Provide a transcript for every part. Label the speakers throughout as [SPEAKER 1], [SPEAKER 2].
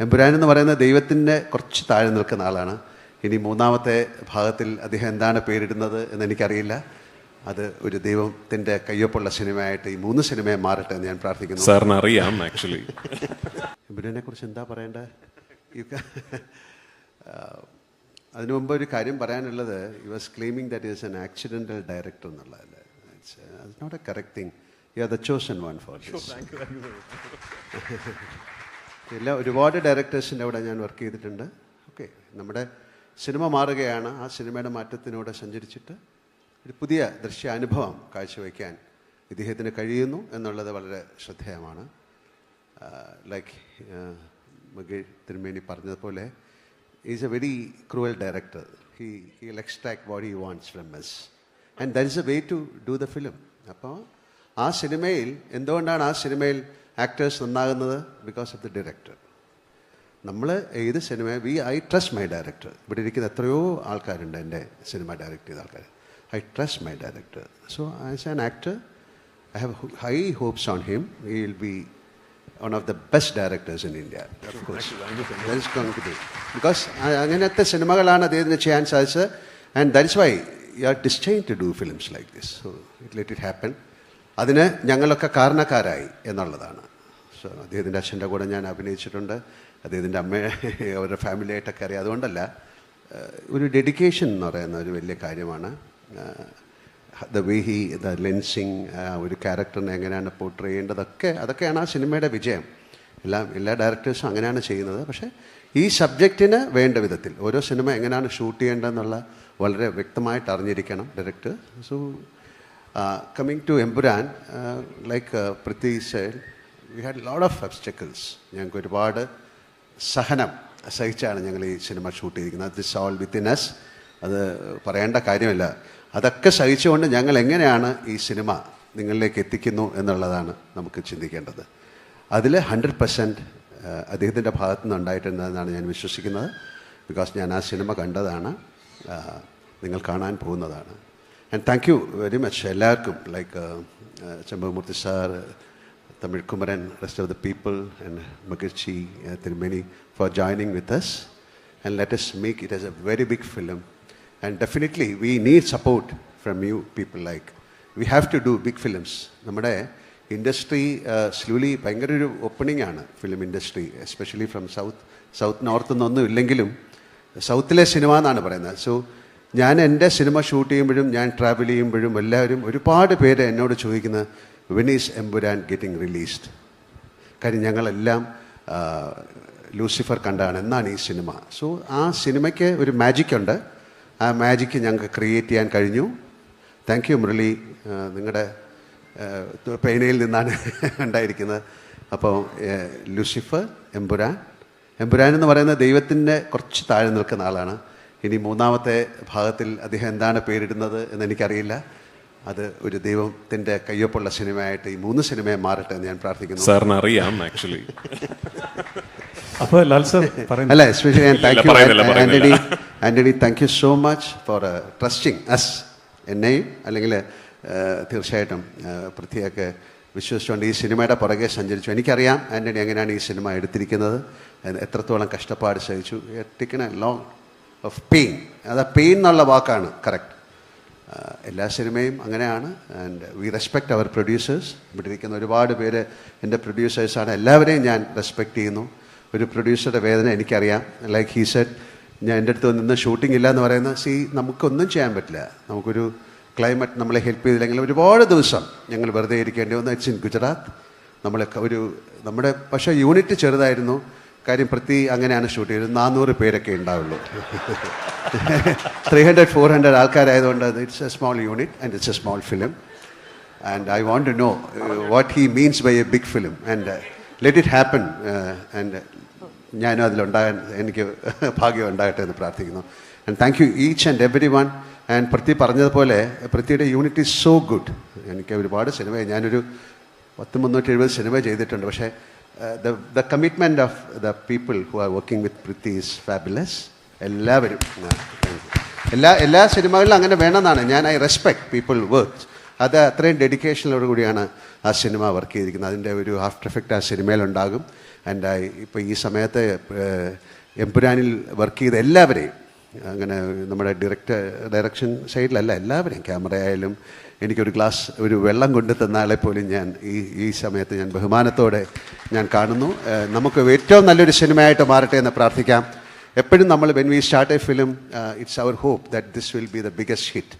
[SPEAKER 1] എമ്പുരാൻ എന്ന് പറയുന്ന ദൈവത്തിന്റെ കുറച്ച് താഴെ നിൽക്കുന്ന ആളാണ്. ഇനി മൂന്നാമത്തെ ഭാഗത്തിൽ അദ്ദേഹം എന്താണ് പേരിടുന്നത് എന്ന് എനിക്കറിയില്ല. അത് ഒരു ദൈവത്തിന്റെ കയ്യൊപ്പുള്ള സിനിമയായിട്ട് ഈ മൂന്ന് സിനിമയെ മാറട്ടെ എന്ന് ഞാൻ പ്രാർത്ഥിക്കുന്നു.
[SPEAKER 2] സാറിന് അറിയാം ആക്ച്വലി
[SPEAKER 1] എമ്പുരാനെ കുറിച്ച് എന്താ പറയേണ്ടത് അതിനു മുമ്പ് ഒരു കാര്യം പറയാനുള്ളത് you was claiming that is an accidental director എന്നുള്ളതല്ലേ? It's not a correct thing you are the chosen one for എല്ലാ ഒരുപാട് ഡയറക്ടേഴ്സിന്റെ അവിടെ ഞാൻ വർക്ക് ചെയ്തിട്ടുണ്ട്. ഓക്കെ നമ്മുടെ സിനിമ മാറുകയാണ്. ആ സിനിമയുടെ മാറ്റത്തിനൂടെ സഞ്ചരിച്ചിട്ട് ഒരു പുതിയ ദൃശ്യാനുഭവം കാഴ്ചവെക്കാൻ ഇദ്ദേഹത്തിന് കഴിയുന്നു എന്നുള്ളത് വളരെ ശ്രദ്ധേയമാണ്. ലൈക്ക് മകേഷ് തിരുമേനി പറഞ്ഞതുപോലെ is a very cruel director he he extract what he wants from us and that is a way to do the film അപ്പോൾ ആ സിനിമയിൽ എന്തുകൊണ്ടാണ് ആ സിനിമയിൽ ആക്ടേഴ്സ് നന്നാകുന്നത്? ബിക്കോസ് ഓഫ് ദി ഡയറക്ടർ നമ്മൾ ഏത് cinema we I trust my director ഇവിടെ ഇരിക്കുന്ന എത്രയോ ആൾക്കാരുണ്ട് എന്റെ സിനിമ ഡയറക്റ്റ് ചെയ്ത ആൾക്കാർ I trust my director so as an actor I have high hopes on him he will be one of the best directors in India because അങ്ങനത്തെ സിനിമകളാണ് അദ്ദേഹത്തിന് ചെയ്യാൻ സാധിച്ചത്. And that's why you are destined to do films like this so it let it happen അതിന് ഞങ്ങളൊക്കെ കാരണക്കാരായി എന്നുള്ളതാണ്. So അദ്ദേഹത്തിന്റെ അച്ഛന്റെ കൂടെ ഞാൻ അഭിനയിച്ചിട്ടുണ്ട്. അദ്ദേഹത്തിന്റെ അമ്മ അവരുടെ ഫാമിലിയായിട്ടൊക്കെ അറിയാം. അതുകൊണ്ടല്ല ഒരു ഡെഡിക്കേഷൻ എന്ന് പറയുന്ന ഒരു വലിയ കാര്യമാണ്. The way he the lensing ഒരു ക്യാരക്ടറിനെ എങ്ങനെയാണ് പോർട്രേ ചെയ്യേണ്ടതൊക്കെ അതൊക്കെയാണ് ആ സിനിമയുടെ വിജയം. എല്ലാം എല്ലാ ഡയറക്ടേഴ്സും അങ്ങനെയാണ് ചെയ്യുന്നത്. പക്ഷേ ഈ സബ്ജക്റ്റിന് വേണ്ട വിധത്തിൽ ഓരോ സിനിമ എങ്ങനെയാണ് ഷൂട്ട് ചെയ്യേണ്ടതെന്നുള്ള വളരെ വ്യക്തമായിട്ട് അറിഞ്ഞിരിക്കണം director so coming to Empuraan like പ്രത്യേകിച്ച് we had lot of obstacles ഞങ്ങൾക്ക് ഒരുപാട് സഹനം സഹിച്ചാണ് ഞങ്ങൾ ഈ സിനിമ ഷൂട്ട് ചെയ്തിരിക്കുന്നത്. ദിസ് ഓൾ വിത്തിൻ എസ് അത് പറയേണ്ട കാര്യമില്ല. അതൊക്കെ സഹിച്ചുകൊണ്ട് ഞങ്ങൾ എങ്ങനെയാണ് ഈ സിനിമ നിങ്ങളിലേക്ക് എത്തിക്കുന്നു എന്നുള്ളതാണ് നമുക്ക് ചിന്തിക്കേണ്ടത്. അതിൽ ഹൺഡ്രഡ് പെർസെന്റ് അദ്ദേഹത്തിന്റെ ഭാഗത്തു നിന്ന് ഉണ്ടായിട്ടുണ്ടെന്നാണ് ഞാൻ വിശ്വസിക്കുന്നത്. ബിക്കോസ് ഞാൻ ആ സിനിമ കണ്ടതാണ്. നിങ്ങൾ കാണാൻ പോകുന്നതാണ്. And thank you very much എല്ലാവർക്കും like ചെമ്പമൂർത്തി sir Kumaran, rest of the people, and Magachi, uh, Tirumeni for joining with us. And let us make it as a very big film. And definitely, we need support from you people like. We have to do big films. നമ്മുടെ industry slowly ഭയങ്കര ഒരു opening ആണ് film industry especially from south south north നിന്നൊന്നും ഇല്ലെങ്കിലും സൗത്തിലെ cinema എന്നാണ് പറയുന്നത് so ഞാൻ എന്റെ സിനിമ ഷൂട്ട് ചെയ്യുമ്പോഴും ഞാൻ ട്രാവൽ ചെയ്യുമ്പോഴും എല്ലാവരും ഒരുപാട് പേര് എന്നോട് ചോദിക്കുന്നത് വെൻ എംബുരാൻ ഗെറ്റിംഗ് റിലീസ്ഡ് കാര്യം ഞങ്ങളെല്ലാം ലൂസിഫർ കണ്ടാണ്. എന്നാണ് ഈ സിനിമ. സോ ആ സിനിമയ്ക്ക് ഒരു മാജിക് ഉണ്ട്. ആ മാജിക്ക് ഞങ്ങൾക്ക് ക്രിയേറ്റ് ചെയ്യാൻ കഴിഞ്ഞു. Thank you Murali. നിങ്ങളുടെ പേനയിൽ നിന്നാണ് ഉണ്ടായിരിക്കുന്നത്. അപ്പോൾ ലൂസിഫർ എംബുരാൻ എംബുരാൻ എന്ന് പറയുന്നത് ദൈവത്തിന്റെ കുറച്ച് താഴെ നിൽക്കുന്ന ആളാണ്. ഇനി മൂന്നാമത്തെ ഭാഗത്തിൽ അദ്ദേഹം എന്താണ് പേരിടുന്നത് എന്ന് എനിക്കറിയില്ല അത് ഒരു ദൈവത്തിന്റെ കയ്യൊപ്പുള്ള സിനിമയായിട്ട് ഈ മൂന്ന് സിനിമയെ മാറട്ടെ എന്ന് ഞാൻ പ്രാർത്ഥിക്കുന്നു.
[SPEAKER 2] സാറിന് അറിയാം ആക്ച്വലി
[SPEAKER 3] അപ്പോൾ ലാൽ സർ പറയുന്നു.
[SPEAKER 1] അല്ല എസ്പെഷ്യലി ഞാൻ thank you
[SPEAKER 2] Antony Antony
[SPEAKER 1] Antony Antony thank you so much for trusting us എന്നെയും അല്ലെങ്കിൽ തീർച്ചയായിട്ടും uh, പൃഥ്വിയൊക്കെ വിശ്വസിച്ചുകൊണ്ട് ഈ സിനിമയുടെ പുറകെ സഞ്ചരിച്ചു. എനിക്കറിയാം ആന്റണി എങ്ങനെയാണ് ഈ സിനിമ എടുത്തിരിക്കുന്നത്. എത്രത്തോളം കഷ്ടപ്പാട് സഹിച്ചു. ടിക്കണ ലോങ് ഓഫ് പെയിൻ അത് പെയിൻ എന്നുള്ള വാക്കാണ് കറക്റ്റ് എല്ലാ സിനിമയും അങ്ങനെയാണ്. And we respect our producers ഇവിടെ ഇരിക്കുന്ന ഒരുപാട് പേര് എന്റെ പ്രൊഡ്യൂസേഴ്സാണ് എല്ലാവരെയും ഞാൻ റെസ്പെക്റ്റ് ചെയ്യുന്നു. ഒരു പ്രൊഡ്യൂസറുടെ വേദന എനിക്കറിയാം. ലൈക്ക് ഹീ സെറ്റ് ഞാൻ എന്റെ അടുത്ത് നിന്ന് ഷൂട്ടിംഗ് ഇല്ല എന്ന് പറയുന്നത് സി നമുക്കൊന്നും ചെയ്യാൻ പറ്റില്ല. നമുക്കൊരു ക്ലൈമറ്റ് നമ്മളെ ഹെൽപ്പ് ചെയ്തില്ലെങ്കിൽ ഒരുപാട് ദിവസം ഞങ്ങൾ വെറുതെ ഇരിക്കേണ്ടി വന്നു. ഇറ്റ്സ് ഇൻ ഗുജറാത്ത് നമ്മളെ ഒരു നമ്മുടെ പക്ഷേ യൂണിറ്റ് ചെറുതായിരുന്നു. കാര്യം പ്രതി അങ്ങനെയാണ് ഷൂട്ട് ചെയ്തത്. നാനൂറ് പേരൊക്കെ ഉണ്ടാവുള്ളൂ. Three hundred four hundred ആൾക്കാരായതുകൊണ്ട് it's a small unit and it's a small film and I won't to know what he means by a big film and let it happen and ഞാനും അതിലുണ്ടാകാൻ എനിക്ക് ഭാഗ്യം ഉണ്ടാകട്ടെ എന്ന് പ്രാർത്ഥിക്കുന്നു. And thank you each and every one and പ്രതി പറഞ്ഞതുപോലെ പ്രതിയുടെ യൂണിറ്റ് ഈസ് സോ ഗുഡ് എനിക്ക് ഒരുപാട് സിനിമ ഞാനൊരു പത്ത് മുന്നൂറ്റി എഴുപത് സിനിമ ചെയ്തിട്ടുണ്ട്. പക്ഷേ the the commitment of the people who are working with Prithvi is fabulous എല്ലാവരും. എല്ലാ എല്ലാ സിനിമകളിലും അങ്ങനെ വേണമെന്നാണ്. ഞാൻ ഐ റെസ്പെക്ട് പീപ്പിൾ വർക്ക് അത് അത്രയും ഡെഡിക്കേഷനോട് കൂടിയാണ് ആ സിനിമ വർക്ക് ചെയ്തിരിക്കുന്നത്. അതിന്റെ ഒരു ആഫ്റ്റർ എഫക്റ്റ് ആ സിനിമയിലുണ്ടാകും. ആൻഡ് ഇപ്പോൾ ഈ സമയത്ത് എംപുരാനിൽ വർക്ക് ചെയ്ത എല്ലാവരെയും അങ്ങനെ നമ്മുടെ ഡയറക്ടർ ഡയറക്ഷൻ സൈഡിലല്ല എല്ലാവരെയും ക്യാമറ ആയാലും എനിക്കൊരു ഗ്ലാസ് ഒരു വെള്ളം കൊണ്ടു തന്നാലേ പോലും ഞാൻ ഈ ഈ സമയത്ത് ഞാൻ ബഹുമാനത്തോടെ ഞാൻ കാണുന്നു. നമുക്ക് ഏറ്റവും നല്ലൊരു സിനിമയായിട്ട് മാറട്ടെ എന്ന് പ്രാർത്ഥിക്കാം. എപ്പോഴും നമ്മൾ when we start a film it's our hope that this will be the biggest hit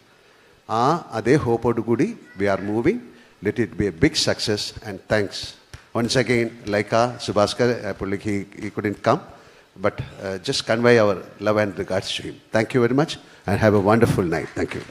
[SPEAKER 1] ആ അതേ ഹോപ്പോട് കൂടി we are moving let it be a big success and thanks once again Lyca Subaskar പുള്ളിക്ക് ഈ couldn't come but uh, just convey our love and regards to him. Thank you very much and have a wonderful night. Thank you.